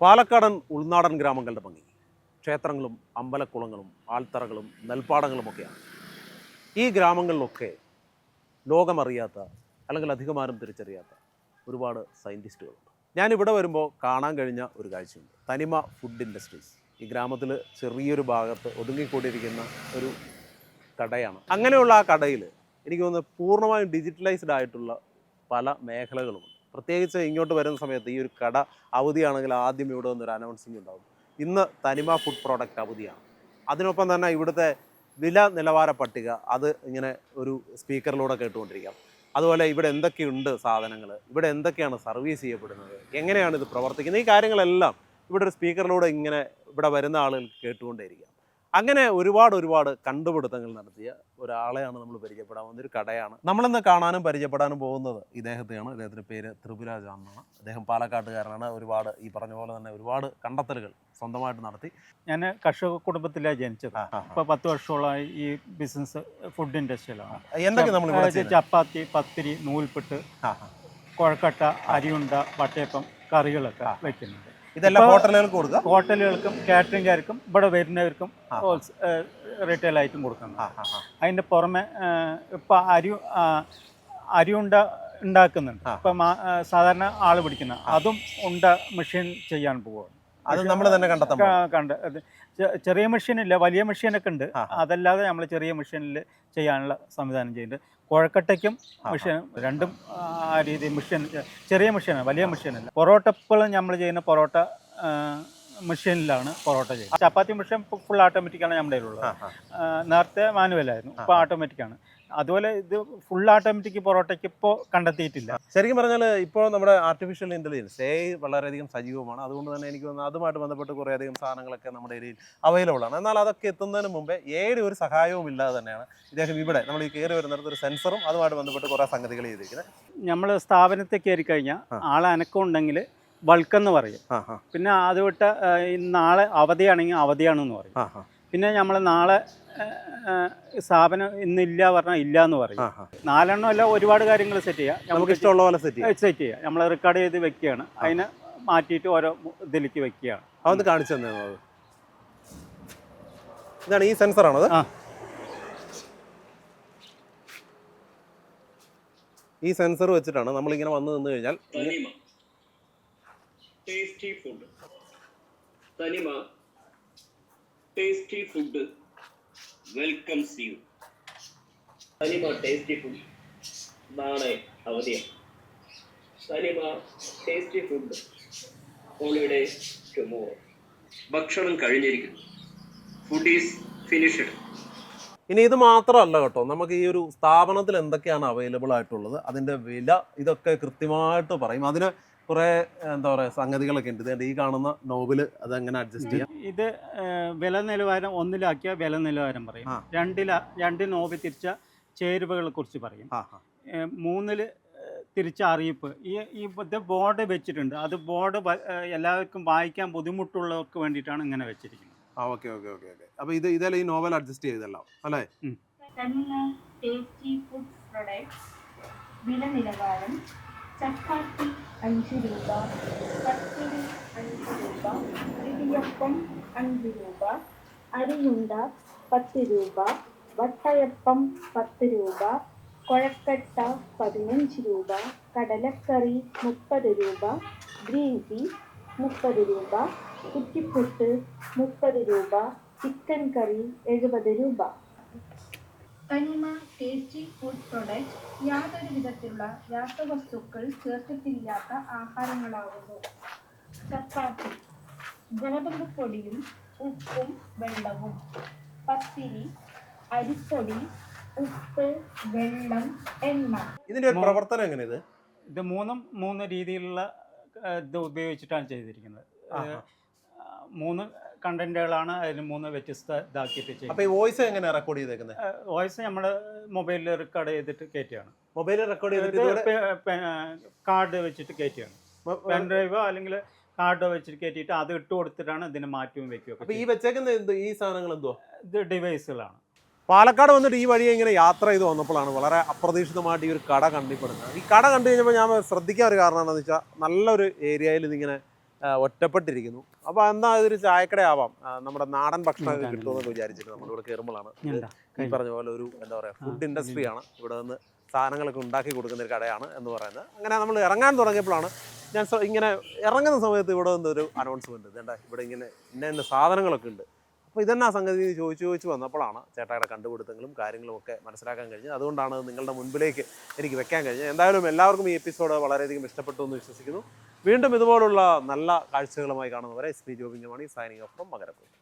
പാലക്കാടൻ ഉൾനാടൻ ഗ്രാമങ്ങളുടെ ഭംഗി. ക്ഷേത്രങ്ങളും അമ്പലക്കുളങ്ങളും ആൽത്തറകളും നെൽപ്പാടങ്ങളുമൊക്കെയാണ്. ഈ ഗ്രാമങ്ങളിലൊക്കെ ലോകമറിയാത്ത അല്ലെങ്കിൽ അധികമാരും തിരിച്ചറിയാത്ത ഒരുപാട് സയന്റിസ്റ്റുകളുണ്ട് ഞാനിവിടെ വരുമ്പോൾ കാണാൻ കഴിഞ്ഞ ഒരു കാഴ്ചയുണ്ട്. തനിമ ഫുഡ് ഇൻഡസ്ട്രീസ്. ഈ ഗ്രാമത്തിൽ ചെറിയൊരു ഭാഗത്ത് ഒതുങ്ങിക്കൂടിയിരിക്കുന്ന ഒരു കടയാണ്. അങ്ങനെയുള്ള ആ കടയിൽ എനിക്ക് തോന്നുന്നത് പൂർണമായും ഡിജിറ്റലൈസ്ഡ് ആയിട്ടുള്ള പല മേഖലകളുമുണ്ട്. പ്രത്യേകിച്ച് ഇങ്ങോട്ട് വരുന്ന സമയത്ത് ഈ ഒരു കട അവധിയാണെങ്കിൽ ആദ്യം ഇവിടെ വന്നൊരു അനൗൺസിങ് ഉണ്ടാകും ഇന്ന് തനിമ ഫുഡ് പ്രോഡക്റ്റ് അവധിയാണ്. അതിനൊപ്പം തന്നെ ഇവിടുത്തെ വില നിലവാര പട്ടിക അത് ഇങ്ങനെ ഒരു സ്പീക്കറിലൂടെ കേട്ടുകൊണ്ടിരിക്കാം. അതുപോലെ ഇവിടെ എന്തൊക്കെയുണ്ട് സാധനങ്ങൾ ഇവിടെ എന്തൊക്കെയാണ് സർവീസ് ചെയ്യപ്പെടുന്നത്? എങ്ങനെയാണ് ഇത് പ്രവർത്തിക്കുന്നത്? ഈ കാര്യങ്ങളെല്ലാം ഇവിടെ ഒരു സ്പീക്കറിലൂടെ ഇങ്ങനെ ഇവിടെ വരുന്ന ആളുകൾക്ക് കേട്ടുകൊണ്ടേയിരിക്കാം. അങ്ങനെ ഒരുപാട് ഒരുപാട് കണ്ടുപിടുത്തങ്ങൾ നടത്തിയ ഒരാളെയാണ് നമ്മൾ പരിചയപ്പെടാൻ ഒരു കടയാണ്. നമ്മളിന്ന് കാണാനും പരിചയപ്പെടാനും പോകുന്നത്? ഇദ്ദേഹത്തെയാണ്. ഇദ്ദേഹത്തിന്റെ പേര് ത്രിപുരാജ എന്നാണ്. അദ്ദേഹം പാലക്കാട്ടുകാരനാണ്. ഒരുപാട് ഈ പറഞ്ഞ പോലെ തന്നെ ഒരുപാട് കണ്ടെത്തലുകൾ സ്വന്തമായിട്ട് നടത്തി. ഞാൻ കർഷക കുടുംബത്തിലാണ് ജനിച്ചത്. ഇപ്പൊ. ഇപ്പോൾ പത്ത് വർഷമായി ഈ ബിസിനസ് ഫുഡ് ഇൻഡസ്ട്രിയിലാണ് എന്തൊക്കെ നമ്മൾ ചപ്പാത്തി പത്തിരി നൂൽപെട്ട് കുഴക്കട്ട അരിയുണ്ട വട്ടയപ്പം കറികളൊക്കെ വെക്കുന്നുണ്ട്. ഇതെല്ലാം ഹോട്ടലുകൾക്ക് കൊടുക്കുക ഹോട്ടലുകൾക്കും കാറ്ററിംഗുകാർക്കും ഇവിടെ വരുന്നവർക്കും. റീറ്റെയിൽ ആയിട്ടും കൊടുക്കുന്നു. അതിന്റെ പുറമെ ഇപ്പം അരി അരി ഉണ്ട ഉണ്ടാക്കുന്നുണ്ട്. ഇപ്പം സാധാരണ ആൾ പിടിക്കുന്ന അതും ഉണ്ട മെഷീൻ ചെയ്യാൻ പോവുകയാണ് അത് നമ്മൾ തന്നെ കണ്ടെത്താൻ പോകും. ക- കണ്ട്. അത് ചെ- ചെറിയ മെഷീനില്ല വലിയ മെഷീനൊക്കെ ഉണ്ട്. അതല്ലാതെ നമ്മൾ ചെറിയ മെഷീനിൽ ചെയ്യാനുള്ള സംവിധാനം ചെയ്യുന്നുണ്ട്. കുഴക്കട്ടയ്ക്കും. മെഷീൻ രണ്ടും ആ രീതി മെഷീൻ ചെറിയ മെഷീനാണ് വലിയ മെഷീനല്ല. പൊറോട്ട ഇപ്പോഴും നമ്മൾ ചെയ്യുന്ന പൊറോട്ട മെഷീനിലാണ് പൊറോട്ട ചെയ്യുന്നത്. ചപ്പാത്തി മെഷീൻ ഫുൾ ഓട്ടോമാറ്റിക്കാണ് നമ്മുടെ ഉള്ളത് നേരത്തെ മാനുവലായിരുന്നു ഇപ്പോൾ ഓട്ടോമാറ്റിക്കാണ് അതുപോലെ ഇത് ഫുൾ ഓട്ടോമാറ്റിക് പൊറോട്ടയ്ക്ക് ഇപ്പോൾ കണ്ടെത്തിയിട്ടില്ല. ശരിക്കും പറഞ്ഞാൽ ഇപ്പോൾ നമ്മുടെ ആർട്ടിഫിഷ്യൽ ഇന്റലിജൻസ് എ വളരെയധികം സജീവമാണ്. അതുകൊണ്ട് തന്നെ എനിക്ക് തോന്നുന്നു അതുമായിട്ട് ബന്ധപ്പെട്ട് കുറേയധികം സാധനങ്ങളൊക്കെ നമ്മുടെ ഏരിയയിൽ അവൈലബിൾ ആണ്. എന്നാൽ അതൊക്കെ എത്തുന്നതിന് മുമ്പേ ഏടെ ഒരു സഹായവും ഇല്ലാതെ തന്നെയാണ് ഇദ്ദേഹം ഇവിടെ നമ്മൾ ഈ കയറി വരുന്നിടത്ത് ഒരു സെൻസറും അതുമായിട്ട് ബന്ധപ്പെട്ട് കുറേ സംഗതികൾ ചെയ്തിരിക്കുന്നത്. നമ്മൾ സ്ഥാപനത്തിൽ കയറി കഴിഞ്ഞാൽ. ആളെ അനക്കം ഉണ്ടെങ്കിൽ ബൾക്കെന്ന് പറയും. പിന്നെ അത് വിട്ട് നാളെ അവധിയാണെങ്കിൽ അവധിയാണെന്ന് പറയും. പിന്നെ നമ്മൾ നാളെ സ്ഥാപനം ഇന്നില്ല പറഞ്ഞാൽ ഇല്ല എന്ന് പറയും. നാലെണ്ണം അല്ല ഒരുപാട് കാര്യങ്ങൾ സെറ്റ് ചെയ്യാം. നമുക്ക് ഇഷ്ടമുള്ള പോലെ സെറ്റ് ചെയ്യാം. സെറ്റ് ചെയ്യാം. നമ്മൾ റെക്കോർഡ് ചെയ്ത് വെക്കുകയാണ്. അതിനെ മാറ്റിയിട്ട് ഓരോ ഇതിലേക്ക് വെക്കുകയാണ്. അതൊന്ന് കാണിച്ചു തന്നത് ഇതാണ് ഈ സെൻസറാണോ ആ. ഈ സെൻസർ വെച്ചിട്ടാണ് നമ്മളിങ്ങനെ വന്നു നിന്ന് കഴിഞ്ഞാൽ Thanima. Tasty food welcome sea food welcomes you Thanima tasty food നാളെ അവധിയാണ് തനിമ ടേസ്റ്റി ഫുഡ് ഹോളിഡേ ടുമോറോ ഭക്ഷണം കഴിഞ്ഞിരിക്കുന്നു. ഫുഡ് ഈസ് ഫിനിഷ്ഡ് ഇനി ഇത് മാത്രമല്ല കേട്ടോ. നമുക്ക് ഈ ഒരു സ്ഥാപനത്തിൽ എന്തൊക്കെയാണ് അവൈലബിൾ ആയിട്ടുള്ളത്? അതിന്റെ വില ഇതൊക്കെ കൃത്യമായിട്ട് പറയും. അതിന് കുറേ എന്താ പറയുക സംഗതികളൊക്കെ ഉണ്ട്. ഈ കാണുന്ന നോബിൽ അതെങ്ങനെ അഡ്ജസ്റ്റ് ചെയ്യാം. ഇത് വില നിലവാരം ഒന്നിലാക്കിയ വില നിലവാരം പറയും രണ്ടില രണ്ട് നോവൽ തിരിച്ച ചേരുവകളെ കുറിച്ച് പറയും. മൂന്നിൽ തിരിച്ച അറിയിപ്പ്. ഈ ഈ ഇത് ബോർഡ് വെച്ചിട്ടുണ്ട്. അത് ബോർഡ് എല്ലാവർക്കും വായിക്കാൻ ബുദ്ധിമുട്ടുള്ളവർക്ക് വേണ്ടിയിട്ടാണ് ഇങ്ങനെ വെച്ചിരിക്കുന്നത്. ആ ഓക്കെ ഓക്കെ ഓക്കെ ഓക്കെ. അപ്പോൾ ഇത് ഇതെല്ലാം ഈ നോവൽ അഡ്ജസ്റ്റ് ചെയ്തല്ലോ അല്ലേ? ടേസ്റ്റി ഫുഡ് പ്രൊഡക്ട്സ് വില നിലവാരം ചപ്പാത്തി അഞ്ച് രൂപ പത്തിരി അഞ്ച് രൂപ ഇടിയപ്പം അഞ്ച് രൂപ അരിയുണ്ട പത്ത് രൂപ വട്ടയപ്പം പത്ത് രൂപ കൊഴക്കട്ട പതിനഞ്ച് രൂപ കടലക്കറി മുപ്പത് രൂപ ഗ്രീൻ ടീ മുപ്പത് രൂപ കുറ്റിപ്പുട്ട് മുപ്പത് രൂപ ചിക്കൻ കറി എഴുപത് രൂപ. തനിമ ടേസ്റ്റി ഫുഡ് പ്രൊഡക്റ്റ് യാതൊരു വിധത്തിലുള്ള രാസവസ്തുക്കൾ ചേർത്തിട്ടില്ലാത്ത ആഹാരങ്ങളാകുന്നു ചപ്പാത്തി ഗോതമ്പ് ഉപ്പും വെള്ളവും പത്തിരി അരിപ്പൊടി ഉപ്പ് വെള്ളം എണ്ണ. ഇതിന്റെ ഒരു പ്രവർത്തനം എങ്ങനെയത് ഇത്? മൂന്നും മൂന്ന് രീതിയിലുള്ള ഇത് ഉപയോഗിച്ചിട്ടാണ് ചെയ്തിരിക്കുന്നത്. മൂന്ന് കണ്ടന്റുകളാണ് അതിന് മൂന്ന് വ്യത്യസ്ത ഇതാക്കിയിട്ട് ചെയ്യുന്നത് ഈ വോയിസ് എങ്ങനെയാണ് റെക്കോർഡ് ചെയ്തേക്കുന്നത് വോയിസ് നമ്മുടെ മൊബൈലിൽ റെക്കോർഡ് ചെയ്തിട്ട് കയറ്റിയാണ് മൊബൈലിൽ റെക്കോർഡ് ചെയ്തിട്ട് കാർഡ് വെച്ചിട്ട് കയറ്റിയാണ് പെൻ ഡ്രൈവോ അല്ലെങ്കിൽ കാർഡോ വെച്ചിട്ട് കയറ്റിയിട്ട് അത് ഇട്ട് കൊടുത്തിട്ടാണ് ഇതിന് മാറ്റവും വെക്കുക അപ്പോൾ ഈ. വെച്ചേക്കുന്ന എന്ത് ഈ സാധനങ്ങൾ എന്തോ ഇത് ഡിവൈസുകളാണ് പാലക്കാട് വന്നിട്ട് ഈ വഴി ഇങ്ങനെ യാത്ര ചെയ്ത് വന്നപ്പോഴാണ് വളരെ അപ്രതീക്ഷിതമായിട്ട് ഈ ഒരു കട കണ്ടിപ്പെടുന്നത്. ഈ കട കണ്ടു കഴിഞ്ഞപ്പോൾ ഞാൻ ശ്രദ്ധിക്കാൻ ഒരു കാരണമാണെന്ന് വെച്ചാൽ നല്ലൊരു ഏരിയയിൽ ഇതിങ്ങനെ ഒറ്റപ്പെട്ടിരിക്കുന്നു. അപ്പൊ എന്താ ഇതൊരു ചായക്കട ആവാം നമ്മുടെ നാടൻ ഭക്ഷണം കിട്ടുമെന്ന് വിചാരിച്ചിട്ട് നമ്മളിവിടെ കയറുമ്പോഴാണ് ഈ പറഞ്ഞ പോലെ ഒരു എന്താ പറയാ ഫുഡ് ഇൻഡസ്ട്രിയാണ് ഇവിടെ നിന്ന് സാധനങ്ങളൊക്കെ ഉണ്ടാക്കി കൊടുക്കുന്ന ഒരു കടയാണ് എന്ന് പറയുന്നത്. അങ്ങനെ നമ്മൾ ഇറങ്ങാൻ തുടങ്ങിയപ്പോഴാണ് ഞാൻ ഇങ്ങനെ ഇറങ്ങുന്ന സമയത്ത് ഇവിടെ നിന്ന് ഒരു അനൗൺസ്മെന്റ് ഇതേണ്ട ഇവിടെ ഇങ്ങനെ ഇന്ന ഇന്ന സാധനങ്ങളൊക്കെ ഉണ്ട്. അപ്പോൾ ഇതെന്നാ സംഗതി ചോദിച്ചു ചോദിച്ചു വന്നപ്പോഴാണ് ചേട്ടായുടെ കണ്ടുപിടുത്തങ്ങളും കാര്യങ്ങളും ഒക്കെ മനസ്സിലാക്കാൻ കഴിഞ്ഞത്. അതുകൊണ്ടാണ് നിങ്ങളുടെ മുൻപിലേക്ക് എനിക്ക് വെക്കാൻ കഴിഞ്ഞത്. എന്തായാലും എല്ലാവർക്കും ഈ എപ്പിസോഡ് വളരെയധികം ഇഷ്ടപ്പെട്ടു എന്ന് വിശ്വസിക്കുന്നു. വീണ്ടും ഇതുപോലുള്ള നല്ല കാഴ്ചകളുമായി കാണുന്നവരെ എസ് പി ജോബിന്റെ Mani signing off from Makarappuram.